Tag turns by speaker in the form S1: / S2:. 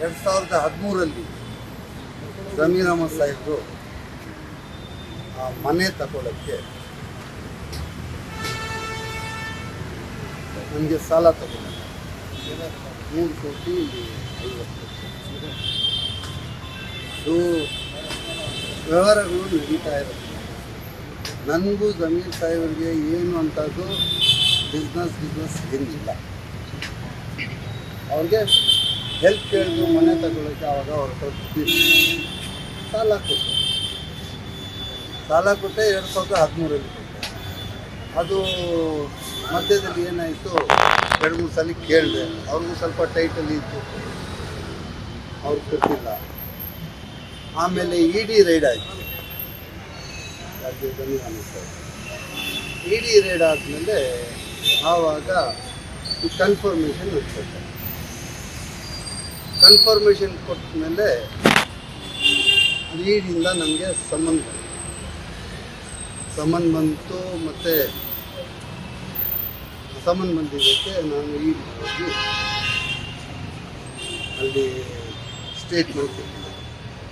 S1: ಎರಡು ಸಾವಿರದ ಹದಿಮೂರಲ್ಲಿ ಜಮೀರ್ ಸಾಹೇಬ್ರು ಆ ಮನೆ ತಗೊಳ್ಳೋಕ್ಕೆ ನನಗೆ ಸಾಲ ತಗೊಂಡ ಮೂರು ಕೋಟಿ ಐವತ್ತು ವ್ಯವಹಾರಗಳು ನಡೀತಾ ಇರುತ್ತೆ. ನನಗೂ ಜಮೀರ್ ಸಾಹೇಬರಿಗೆ ಏನು ಅಂತದ್ದು ಬಿಸ್ನೆಸ್ ಬಿಸ್ನೆಸ್ ಏನಿಲ್ಲ ಅವ್ರಿಗೆ ಹೆಲ್ಪ್ ಕೇಳಿದ್ರು ಮನೆ ತಗೊಳ್ಳೋಕ್ಕೆ ಆವಾಗ ಅವ್ರ. ಸಾಲ ಕೊಟ್ಟೆ ಸಾಲ ಕೊಟ್ಟೆ ಎರಡು ಸಾವಿರದ ಹದಿಮೂರಲ್ಲಿ ಕೊಟ್ಟೆ ಅದು ಮಧ್ಯದಲ್ಲಿ ಏನಾಯಿತು, ಎರಡು ಮೂರು ಸಲ ಕೇಳಿದೆ. ಅವ್ರಿಗೂ ಸ್ವಲ್ಪ ಟೈಟಲ್ಲಿ ಇತ್ತು. ಅವ್ರು ಕೊಟ್ಟಿಲ್ಲ. ಆಮೇಲೆ ಇ ಡಿ ರೈಡ್ ಆಯಿತು. ರಾಜ್ಯದಲ್ಲಿ ಅನಿಸ್ತಾ ಇ ಡಿ ರೈಡ್ ಆದಮೇಲೆ ಆವಾಗ ಕನ್ಫರ್ಮೇಷನ್ ಕೊಟ್ಟೆ ಕನ್ಫರ್ಮೇಷನ್ ಕೊಟ್ಟ ಮೇಲೆ ಲೀಡಿಂದ ನಮಗೆ ಸಂಬಂಧ. ಸಂಬಂಧ ಬಂತು ಮತ್ತು ಸಂಬಂಧ ಬಂದಿದ್ದಕ್ಕೆ ನಾನು ಈ ಅಲ್ಲಿ ಸ್ಟೇಟ್ಮೆಂಟ್ ಕೊಟ್ಟಿದ್ದೆ